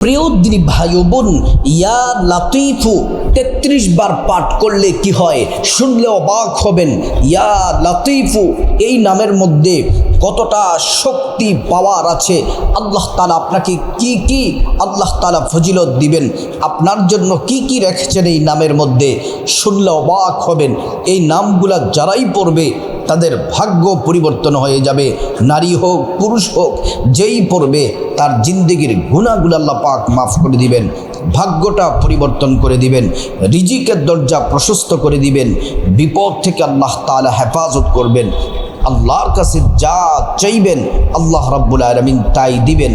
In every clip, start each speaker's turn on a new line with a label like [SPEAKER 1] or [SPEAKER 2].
[SPEAKER 1] প্রিয় দিনী ভাই বোন, ইয়া লাতিফু, তেত্রিশ বার পাঠ করলে কি হয়? শুনলে অবাক হবেন। ইয়া লাতিফু, এই নামের মধ্যে কতটা শক্তি, পাওয়ার আছে? আল্লাহ তালা আপনাকে কি কি আল্লাহ তালা ফজিলত দিবেন? আপনার জন্য কি কি রেখেছেন এই নামের মধ্যে? শুনলে অবাক হবেন। এই নামগুলা যারাই পড়বে তাদের ভাগ্য পরিবর্তন হয়ে যাবে। নারী হোক, পুরুষ হোক, যেই পড়বে, তার জিন্দগির গুণাগুলো আল্লাহ পাক মাফ করে দিবেন, ভাগ্যটা পরিবর্তন করে দিবেন, রিজিকের দরজা প্রশস্ত করে দিবেন, বিপদ থেকে আল্লাহ তাআলা হেফাজত করবেন, আল্লাহর কাছে যা চাইবেন আল্লাহ রাব্বুল আলমিন তাই দিবেন।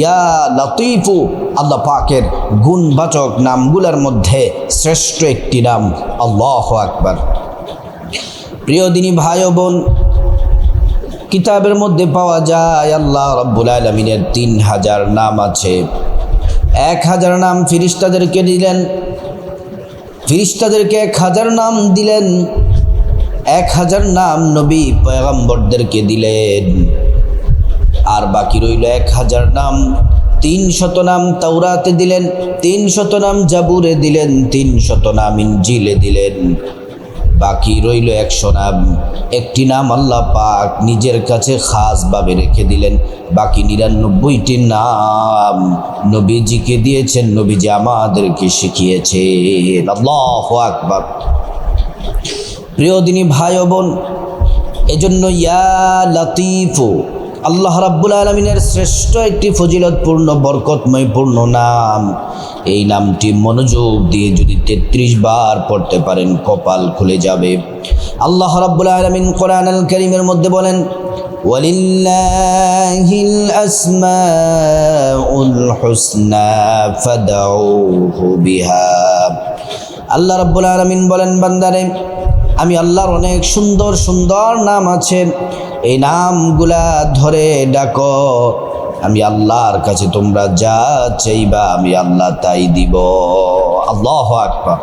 [SPEAKER 1] ইয়া লতিফু, আল্লাহ পাকের গুণবাচক নামগুলোর মধ্যে শ্রেষ্ঠ একটি নাম, আল্লাহ আকবার। প্রিয় দিনী ভাই ও বোন, কিতাবের মধ্যে পাওয়া যায় আল্লাহ রব্বুল আলমিনের তিন হাজার নাম আছে। এক হাজার নাম ফিরিস্তাদেরকে দিলেন, ফিরিস্তাদেরকে এক হাজার নাম দিলেন, এক হাজার নাম নবী পয়গম্বরদেরকে দিলেন। আর বাকি রইল এক হাজার নাম, তিন শত নাম তাওরাতে দিলেন, তিন শত নাম জাবুরে দিলেন, তিন শত নাম ইঞ্জিলে দিলেন। বাকি রইল এক নাম। একটি নাম আল্লাহ পাক নিজের কাছে খাসভাবে রেখে দিলেন। বাকি নিরানব্বইটি নাম নবীজিকে দিয়েছেন, নবীজি আমাদেরকে শিখিয়েছে প্রিয় দিনী ভাই বোন, এজন্য ইয়া লতিফু আল্লাহ রাব্বুল আলমিনের শ্রেষ্ঠ একটি ফজিলতপূর্ণ বরকতময়পূর্ণ নাম এই নামটি মনোযোগ দিয়ে যদি তেত্রিশ বার পড়তে পারেন কপাল খুলে যাবে আল্লাহ রাব্বুল আলমিন কোরআন আল করিমের মধ্যে বলেন ولله الأسماء الحسنى فادعوه بها আল্লাহ রাব্বুল আলমিন বলেন বান্দারে আমি আল্লাহর অনেক সুন্দর সুন্দর নাম আছে এই নামগুলা ধরে ডাকো আমি আল্লাহর কাছে তোমরা যা চাইবা আমি আল্লাহ তাই দিব আল্লাহ আকবার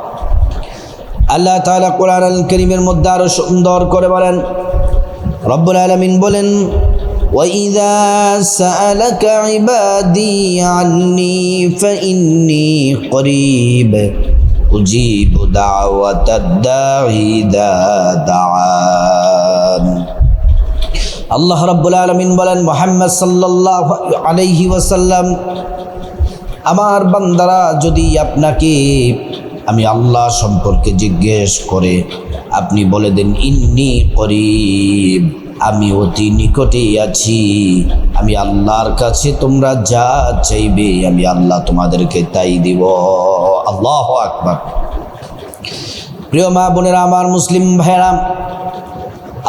[SPEAKER 1] আল্লাহ তাআলা কোরআন আল করিমের মধ্যে আরো সুন্দর করে বলেন রব্বুল আলামিন বলেন وإذا سألك عبادي عني فإني قريب أجيب دعوة الداعي إذا دعان আল্লাহ রাব্বুল আলামিন বলেন, মোহাম্মদ সাল্লাল্লাহু আলাইহি ওয়াসাল্লাম, আমার বান্দারা যদি আপনাকে, আমি আল্লাহ সম্পর্কে জিজ্ঞেস করে, আপনি বলে দেন, ইন্নি করিব, আমি অতি নিকটেই আছি, আমি আল্লাহর কাছে তোমরা যা চাইবে, আমি আল্লাহ তোমাদেরকে তাই দিব। আল্লাহ আকবার। প্রিয় মা বোনেরা, আমার মুসলিম ভাইরা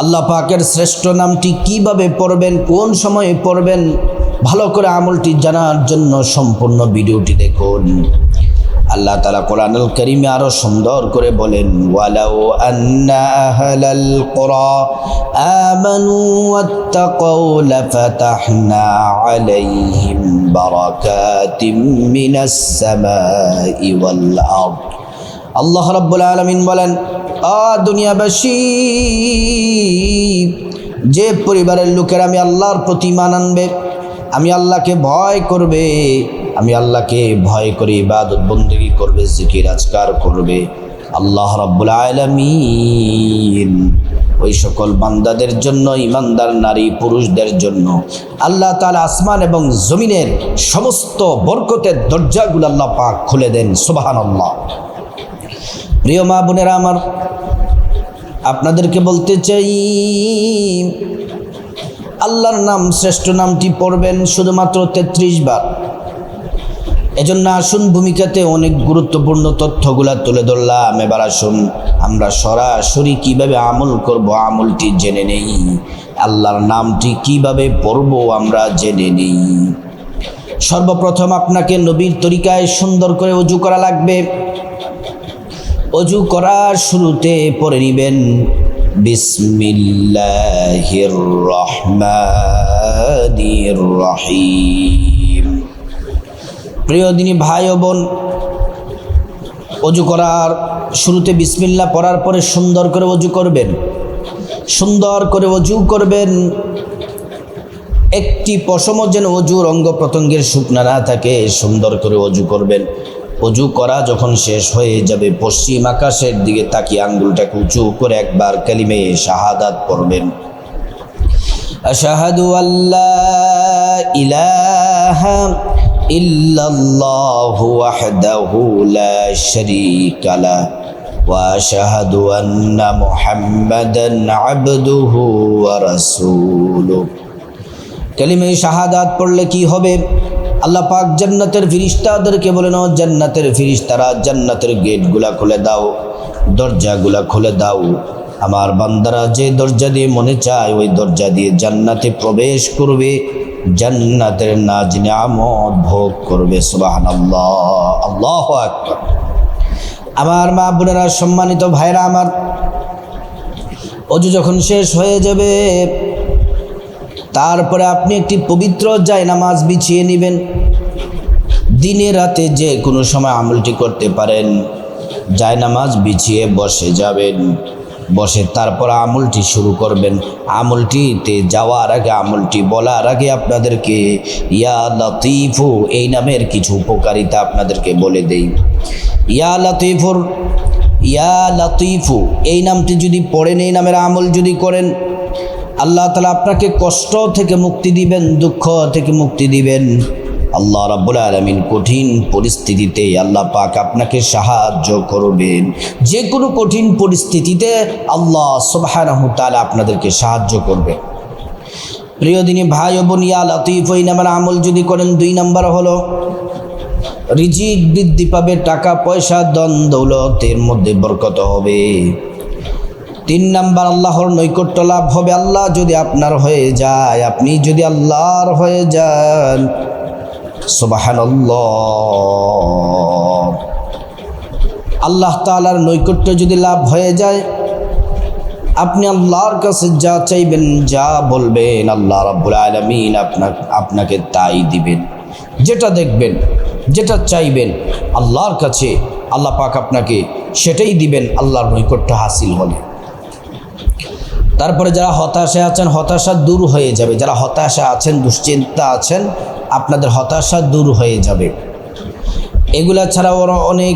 [SPEAKER 1] আল্লাহ পাকের শ্রেষ্ঠ নামটি কীভাবে পড়বেন, কোন সময়ে পড়বেন, ভালো করে আমলটি জানার জন্য সম্পূর্ণ ভিডিওটি দেখুন। আল্লাহ তালা কোরআনুল করিমে আরও সুন্দর করে বলেন কুরা আমানু আলাইহিম আল্লাহ রাব্বুল আলামিন বলেন, আ দুনিয়াবাসী যে পরিবারের লোকের আমি আল্লাহর প্রতি মান আনবে, আমি আল্লাহকে ভয় করবে, আমি আল্লাহকে ভয় করে ইবাদত বন্দেগী করবে, জিকির আজকার করবে। আল্লাহ রাব্বুল আলামিন ওই সকল বান্দাদের জন্য ইমানদার নারী, পুরুষদের জন্য আল্লাহ তাআলা আসমান এবং জমিনের সমস্ত বরকতের দরজাগুলো আল্লাহ পাক খুলে দেন, সুবহানাল্লাহ। প্রিয় মা বোনেরা আমার আপনাদেরকে বলতে চাই, আল্লাহর নাম, শ্রেষ্ঠ নামটি পড়বেন শুধুমাত্র তেত্রিশ বার। এজন্য আসুন ভূমিকাতে অনেক গুরুত্বপূর্ণ তথ্যগুলা তুলে ধরলাম। এবার আসুন আমরা সরাসরি কীভাবে আমল করব, আমলটি জেনে নেই। আল্লাহর নামটি কীভাবে পড়ব আমরা জেনে নেই। সর্বপ্রথম আপনাকে নবীর তরিকায় সুন্দর করে উজু করা লাগবে। অজু করার শুরুতে পড়ে নিবেন। বিসমিল্লাহির রহমানির রহিম প্রিয় দিনী ভাই ও বোন, অজু করার শুরুতে বিসমিল্লা পড়ার পরে সুন্দর করে অজু করবেন। সুন্দর করে অজু করবেন। একটি পশমও যেন অজুর অঙ্গ প্রত্যঙ্গের শুকনা না থাকে, সুন্দর করে অজু করবেন। অজু করা যখন শেষ হয়ে যাবে, পশ্চিম আকাশের দিকে তাকিয়ে আঙ্গুলটাকে উঁচু করে একবার কালিমে শাহাদাত পড়বেন। আশাহাদু আল্লাহ ইলাহা ইল্লাল্লাহু ওয়াহদাহু লা শারীকা লা واشهد ان محمدا عبده ورسوله كلمه শাহাদাত পড়লে কি হবে? আল্লাহ পাক জান্নাতের ফিরিস্তাদেরকে বলেন ও জান্নাতের ফিরিস্তারা জান্নাতের গেটগুলা খুলে দাও, দরজাগুলা খুলে দাও। আমার বান্দারা যে দরজা দিয়ে মনে চায়, ওই দরজা দিয়ে জান্নাতে প্রবেশ করবে। জান্নাতের নাজ ভোগ করবে, সুবহানাল্লাহ। আল্লাহ আকবার। আমার মা বোনেরা, সম্মানিত ভাইরা আমার, অজু যখন শেষ হয়ে যাবে তারপরে আপনি একটি পবিত্র জায় নামাজ বিছিয়ে নেবেন। দিনে রাতে যে কোনো সময় আমলটি করতে পারেন। জায় নামাজ বিছিয়ে বসে যাবেন। বসে তারপর আমলটি শুরু করবেন। আমলটিতে যাওয়ার আগে, আমলটি বলার আগে আপনাদেরকে, ইয়া লতিফু, এই নামের কিছু উপকারিতা আপনাদেরকে বলে দেই। ইয়া লতিফুর, ইয়া লতিফু, এই নামটি যদি পড়েন, এই নামের আমল যদি করেন আল্লাহ তালা আপনাকে কষ্ট থেকে মুক্তি দিবেন, দুঃখ থেকে মুক্তি দিবেন। আল্লাহ রাব্বুল আলমিন কঠিন পরিস্থিতিতে আল্লাহ পাক আপনাকে সাহায্য করবেন। যে কোনো কঠিন পরিস্থিতিতে আল্লাহ সুবহানাহু তাআলা আপনাদেরকে সাহায্য করবে। প্রিয় দিনী ভাই ও বোন, ইয়া লতিফ ওই নামের আমল যদি করেন, দুই নাম্বার হলো, রিজিক বৃদ্ধি পাবে, টাকা পয়সা দন দৌলতের মধ্যে বরকত হবে। তিন নাম্বার আল্লাহর নৈকট্য লাভ হবে আল্লাহ যদি আপনার হয়ে যায়, আপনি যদি আল্লাহর হয়ে যান। সুবাহান আল্লাহ তালার নৈকট্য যদি লাভ হয়ে যায়, আপনি আল্লাহর কাছে যা চাইবেন, যা বলবেন, আল্লাহ রাব্বুল আলমিন আপনার আপনাকে তাই দিবেন। যেটা দেখবেন, যেটা চাইবেন, আল্লাহর কাছে আল্লাহ পাক আপনাকে সেটাই দিবেন, আল্লাহর নৈকট্য হাসিল হলে। তারপরে যারা হতাশা আছেন, হতাশা দূর হয়ে যাবে। যারা হতাশা আছেন, দুশ্চিন্তা আছেন, আপনাদের হতাশা দূর হয়ে যাবে। এগুলা ছাড়াও অনেক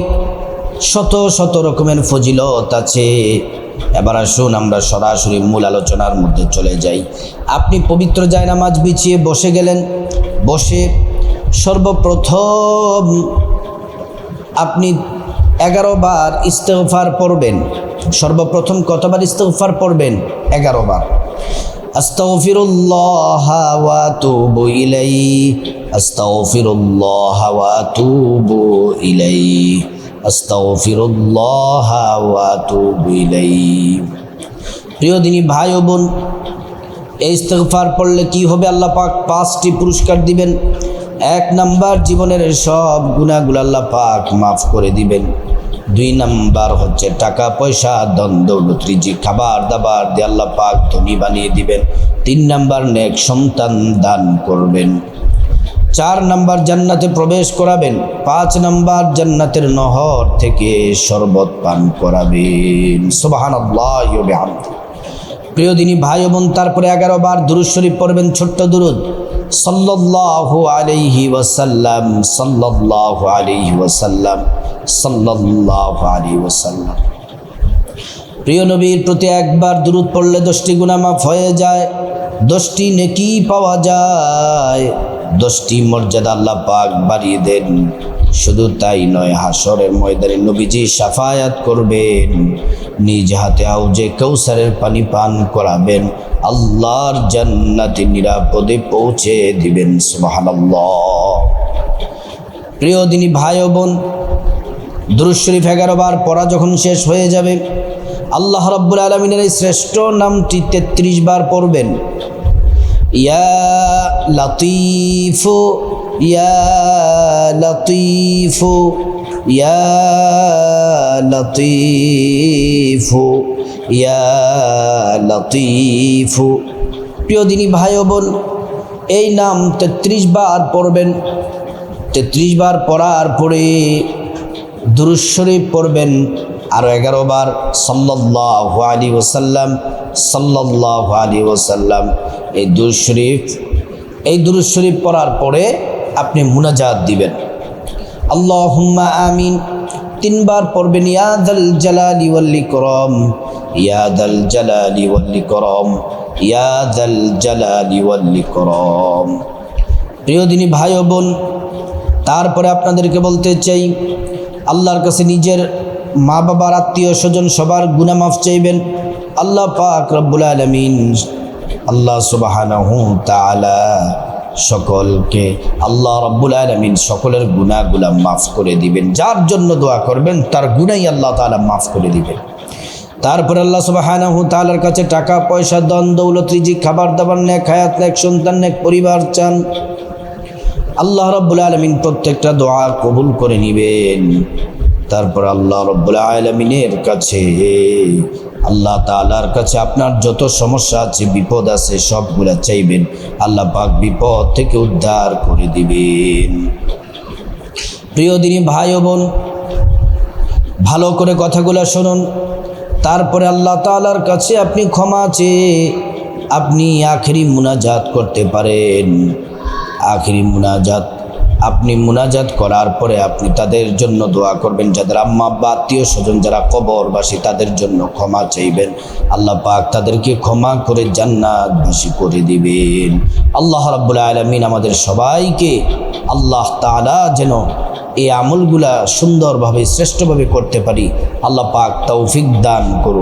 [SPEAKER 1] শত শত রকমের ফজিলত আছে। এবার আসুন আমরা সরাসরি মূল আলোচনার মধ্যে চলে যাই। আপনি পবিত্র জায়নামাজ বিছিয়ে বসে গেলেন। বসে সর্বপ্রথম আপনি এগারো বার ইস্তেফার পড়বেন। সর্বপ্রথম কতবার ইস্তফার পড়বেন? এগারো বার ইলাইহি। প্রিয় দিনী ভাই ও বোন, এই ইস্তেগফার পড়লে কি হবে? আল্লাহ পাক পাঁচটি পুরস্কার দিবেন। এক নাম্বার জীবনের সব গুণাগুলো আল্লাহ পাক মাফ করে দিবেন। দুই নাম্বার হচ্ছে টাকা, পয়সা দ্বন্দ্ব রিজি খাবার, দাবার দিয়ে আল্লাহ পাক ধনী বানিয়ে দিবেন। তিন নাম্বার, নেক সন্তান দান করবেন। চার নাম্বার, জান্নাতে প্রবেশ করাবেন। পাঁচ নাম্বার, জান্নাতের নহর থেকে শরবত পান করাবেন। সুবাহান প্রিয় দিনী ভাই বোন, তারপরে এগারো বার দুরুদ শরীফ পড়বেন, ছোট্ট দুরুদ। সাল্লাল্লাহু আলাইহি ওয়াসাল্লাম, সাল্লাল্লাহু আলাইহি ওয়াসাল্লাম, সাল্লাল্লাহু আলাইহি ওয়াসাল্লাম। প্রিয় নবীর প্রতি একবার দূরত পড়লে দশটি গুনাহ মাফ হয়ে যায়। দশটি নেকি পাওয়া যায়। দশটি মর্যাদা আল্লাহ পাক বাড়িয়ে দেন। শুধু তাই নয় হাসরের ময়দানে নবীজি সাফায়াত করবেন। নিজ হাতে আউজে কৌসারের পানি পান করাবেন। আল্লাহর জান্নাতে নিরাপদে পৌঁছে দিবেন, সুবহানাল্লাহ। প্রিয় দিনী ভাই বোন, দুরুদ শরীফ এগারো বার পড়া যখন শেষ হয়ে যাবে আল্লাহ রব্বুল আলমিনের এই শ্রেষ্ঠ নামটি তেত্রিশ বার পড়বেন। ইয়া লতিফু ইয়া লতিফু ইয়া লতিফু ইয়া লতিফু। প্রিয় দিনী ভাই বোন, এই নাম তেত্রিশ বার পড়বেন। তেত্রিশ বার পড়ার পরে দুরুদ শরীফ পড়বেন। আরও এগারো বার সাল্লাহ আলী ওসাল্লাম সাল্লাহ আলী ওসাল্লাম এই দুরুদ শরীফ, এই দুরুদ শরীফ পড়ার পরে আপনি মুনাজাত দিবেন। আল্লাহুম্মা আমিন। তিনবার পড়বেন ইয়াদাল জালালি ওয়াল ইকরাম ইয়াদাল জালালি ওয়াল ইকরাম ইয়াদাল জালালি ওয়াল ইকরাম। প্রিয় দিনী ভাই বোন, তারপরে আপনাদেরকে বলতে চাই, আল্লাহর কাছে নিজের মা বাবার আত্মীয় স্বজন সবার গুনামাফ চাইবেন। আল্লাহ পাক রব্বুল আলমিন আল্লাহ তাআলা সকলকে আল্লাহ রব্বুল আলমিন সকলের গুণাগুলা মাফ করে দিবেন। যার জন্য দোয়া করবেন, তার গুনাই আল্লাহ তাআলা মাফ করে দিবেন। তারপর আল্লাহ সুবাহানাহু তাআলার কাছে টাকা, পয়সা দন দৌলত, রিজিক খাবার দাবার নেক হায়াত, নেক সন্তান, নেক পরিবার চান। আল্লাহ রব্বুল আলমিন প্রত্যেকটা দোয়া কবুল করে নিবেন। তারপর আল্লাহ রব্বুল আলমিনের কাছে, আল্লাহ তালার কাছে আপনার যত সমস্যা আছে, বিপদ আছে, সবগুলা চাইবেন। আল্লাহ পাক বিপদ থেকে উদ্ধার করে দিবেন। প্রিয় দিনী ভাই বোন, ভালো করে কথাগুলো শুনুন। তারপরে আল্লাহ তালার কাছে আপনি ক্ষমা চেয়ে আপনি আখেরি মুনাজাত করতে পারেন। আখেরি মুনাজাত আপনি মুনাজাত করার পরে আপনি তাদের জন্য দোয়া করবেন, যাদের আম্মা বা আত্মীয় স্বজন যারা কবরবাসী, তাদের জন্য ক্ষমা চাইবেন। আল্লাহ পাক তাদেরকে ক্ষমা করে জান্নাতবাসী করে দিবেন। আল্লাহ রাব্বুল আলমিন আমাদের সবাইকে আল্লাহ তাআলা যেন এই আমলগুলা সুন্দরভাবে, শ্রেষ্ঠভাবে করতে পারি। আল্লাহ পাক তৌফিক দান করুন।